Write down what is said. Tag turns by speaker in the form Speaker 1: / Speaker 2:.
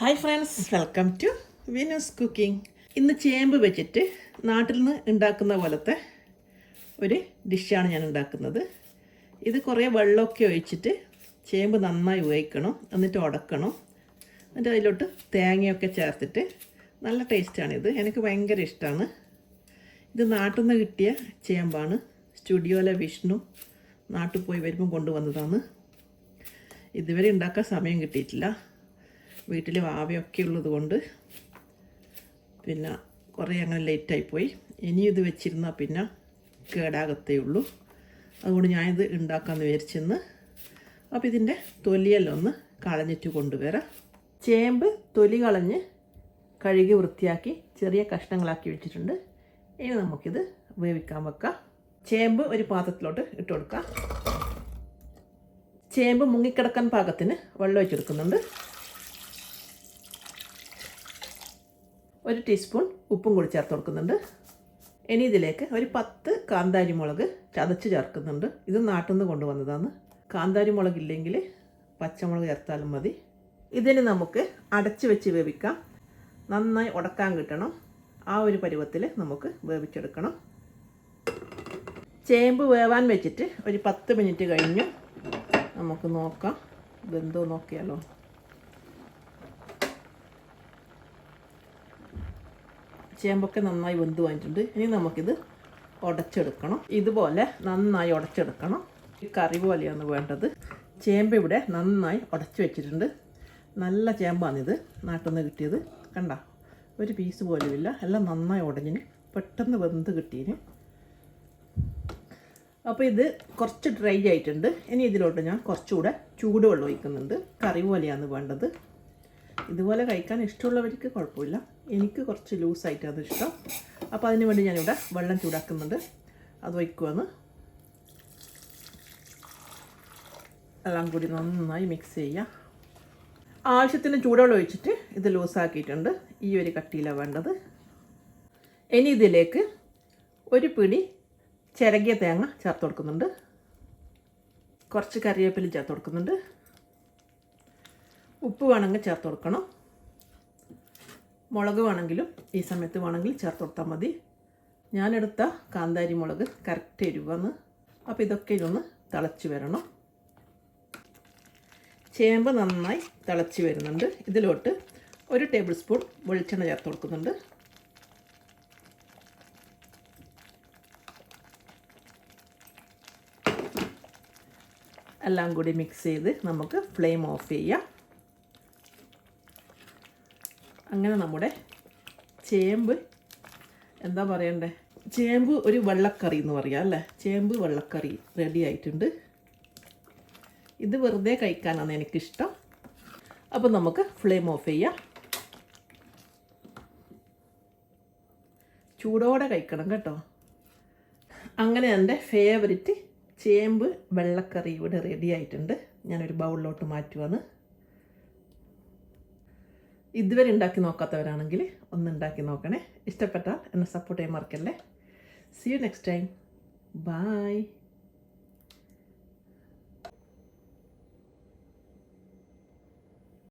Speaker 1: Hi friends. Welcome to Venus cooking ഇന്ന് ചേമ്പ് വെച്ചിട്ട് നാട്ടിൽ നിന്ന് ഉണ്ടാക്കുന്ന പോലത്തെ ഒരു ഡിഷാണ് ഞാൻ ഉണ്ടാക്കുന്നത്. ഇത് കുറേ വെള്ളമൊക്കെ ഒഴിച്ചിട്ട് ചേമ്പ് നന്നായി ഉപയോഗിക്കണം എന്നിട്ട് ഉടക്കണം. എന്നിട്ട് അതിലോട്ട് തേങ്ങയൊക്കെ ചേർത്തിട്ട് നല്ല ടേസ്റ്റാണിത് എനിക്ക് ഭയങ്കര ഇഷ്ടമാണ് ഇത് നാട്ടിൽ നിന്ന് കിട്ടിയ ചേമ്പാണ്. സ്റ്റുഡിയോയിലെ വിഷ്ണു നാട്ടിൽ പോയി വരുമ്പോൾ കൊണ്ടുവന്നതാണ്. ഇതുവരെ ഉണ്ടാക്കാൻ സമയം കിട്ടിയിട്ടില്ല. വീട്ടിൽ വാവിയൊക്കെ ഉള്ളത് കൊണ്ട് പിന്നെ കുറേ അങ്ങനെ ലേറ്റായിപ്പോയി ഇനി ഇത് വെച്ചിരുന്നാൽ പിന്നെ കേടാകത്തേ ഉള്ളൂ. അതുകൊണ്ട് ഞാനിത് ഉണ്ടാക്കാമെന്ന് വിചാരിച്ചെന്ന് അപ്പോൾ ഇതിന്റെ തൊലിയെല്ലാം ഒന്ന് കളഞ്ഞിട്ട് കൊണ്ടുവരാം. ചേമ്പ് തൊലി കളഞ്ഞ് കഴുകി വൃത്തിയാക്കി ചെറിയ കഷ്ണങ്ങളാക്കി വെച്ചിട്ടുണ്ട്. ഇനി നമുക്കിത് വേവിക്കാൻ വെക്കാം. ചേമ്പ് ഒരു പാത്രത്തിലോട്ട് ഇട്ട് കൊടുക്കാം. ചേമ്പ് മുങ്ങിക്കിടക്കാൻ പാകത്തിന് വെള്ളം ഒഴിച്ചെടുക്കുന്നുണ്ട്. ഒരു ടീസ്പൂൺ ഉപ്പും കൂടി ചേർത്ത് കൊടുക്കുന്നുണ്ട്. ഇനി ഇതിലേക്ക് ഒരു പത്ത് കാന്താരി മുളക് ചതച്ച് ചേർക്കുന്നുണ്ട്. ഇത് നാട്ടിൽ നിന്ന് കൊണ്ടുവന്നതാണ്. കാന്താരി മുളക് ഇല്ലെങ്കിൽ പച്ചമുളക് ചേർത്താലും മതി. ഇതിന് നമുക്ക് അടച്ച് വെച്ച് വേവിക്കാം. നന്നായി ഉടക്കാൻ കിട്ടണം. ആ ഒരു പരുവത്തിൽ നമുക്ക് വേവിച്ചെടുക്കണം. ചേമ്പ് വേവാൻ വെച്ചിട്ട് ഒരു പത്ത് മിനിറ്റ് കഴിഞ്ഞ്. നമുക്ക് നോക്കാം. ബന്ധു നോക്കിയാലോ? ചേമ്പൊക്കെ നന്നായി വെന്ത് വാങ്ങിയിട്ടുണ്ട് ഇനി നമുക്കിത് ഉടച്ചെടുക്കണം. ഇതുപോലെ നന്നായി ഉടച്ചെടുക്കണം. ഈ കറി പോലെയാണ് വേണ്ടത്. ചേമ്പ് ഇവിടെ നന്നായി ഉടച്ചു വെച്ചിട്ടുണ്ട്. നല്ല ചേമ്പാണിത് നാട്ടിൽ നിന്ന് കിട്ടിയത്. കണ്ട? ഒരു പീസ് പോലുമില്ല എല്ലാം നന്നായി ഉടഞ്ഞിന്. പെട്ടെന്ന് വെന്ത് കിട്ടീന് അപ്പോൾ ഇത് കുറച്ച് ഡ്രൈ ആയിട്ടുണ്ട്. ഇനി ഇതിലോട്ട് ഞാൻ കുറച്ചുകൂടെ ചൂടുവെള്ളം ഒഴിക്കുന്നുണ്ട്. കറി പോലെയാണ് വേണ്ടത്. ഇതുപോലെ കഴിക്കാൻ ഇഷ്ടമുള്ളവർക്ക് കുഴപ്പമില്ല. എനിക്ക് കുറച്ച് ലൂസായിട്ടാണ് ഇഷ്ടം. അപ്പോൾ അതിന് വേണ്ടി ഞാനിവിടെ വെള്ളം ചൂടാക്കുന്നുണ്ട് അത് വയ്ക്കുമെന്ന് എല്ലാം കൂടി നന്നായി മിക്സ് ചെയ്യുക. ആവശ്യത്തിന് ചൂടുവെള്ളം ഒഴിച്ചിട്ട് ഇത് ലൂസാക്കിയിട്ടുണ്ട്. ഈ ഒരു കട്ടിയിലാണ് വേണ്ടത്. ഇനി ഇതിലേക്ക് ഒരു പിടി ചിരകിയ തേങ്ങ ചേർത്ത് കൊടുക്കുന്നുണ്ട്. കുറച്ച് കറിവേപ്പില ചേർത്ത് കൊടുക്കുന്നുണ്ട്. ഉപ്പ് വേണമെങ്കിൽ ചേർത്ത് കൊടുക്കണം. മുളക് വേണമെങ്കിലും ഈ സമയത്ത് വേണമെങ്കിൽ ചേർത്ത് കൊടുത്താൽ മതി. ഞാനെടുത്ത കാന്താരി മുളക് കറക്റ്റ് എരിവെന്ന് അപ്പോൾ ഇതൊക്കെ ഇതൊന്ന് തിളച്ച് വരണം. ചേമ്പ് നന്നായി തിളച്ച് വരുന്നുണ്ട്. ഇതിലോട്ട് ഒരു ടേബിൾ സ്പൂൺ വെളിച്ചെണ്ണ ചേർത്ത് കൊടുക്കുന്നുണ്ട്. എല്ലാം കൂടി മിക്സ് ചെയ്ത് നമുക്ക് ഫ്ലെയിം ഓഫ് ചെയ്യാം. അങ്ങനെ നമ്മുടെ ചേമ്പ് എന്താ പറയണ്ടേ? ചേമ്പ് ഒരു വെള്ളക്കറി എന്ന് പറയാം അല്ലേ? ചേമ്പ് വെള്ളക്കറി റെഡി ആയിട്ടുണ്ട്. ഇത് വെറുതെ കഴിക്കാനാണ് എനിക്കിഷ്ടം. അപ്പോൾ നമുക്ക് ഫ്ലെയിം ഓഫ് ചെയ്യാം. ചൂടോടെ കഴിക്കണം കേട്ടോ. അങ്ങനെ എന്റെ ഫേവറിറ്റ് ചേമ്പ് വെള്ളക്കറി ഇവിടെ റെഡി ആയിട്ടുണ്ട്. ഞാനൊരു ബൗളിലോട്ട് മാറ്റുവാണ്. ഇതുവരെ ഉണ്ടാക്കി നോക്കാത്തവരാണെങ്കിൽ ഒന്ന് ഉണ്ടാക്കി നോക്കണേ. ഇഷ്ടപ്പെട്ടാൽ എന്നെ സപ്പോർട്ട് ചെയ്യാൻ മറക്കല്ലേ. See you next time bye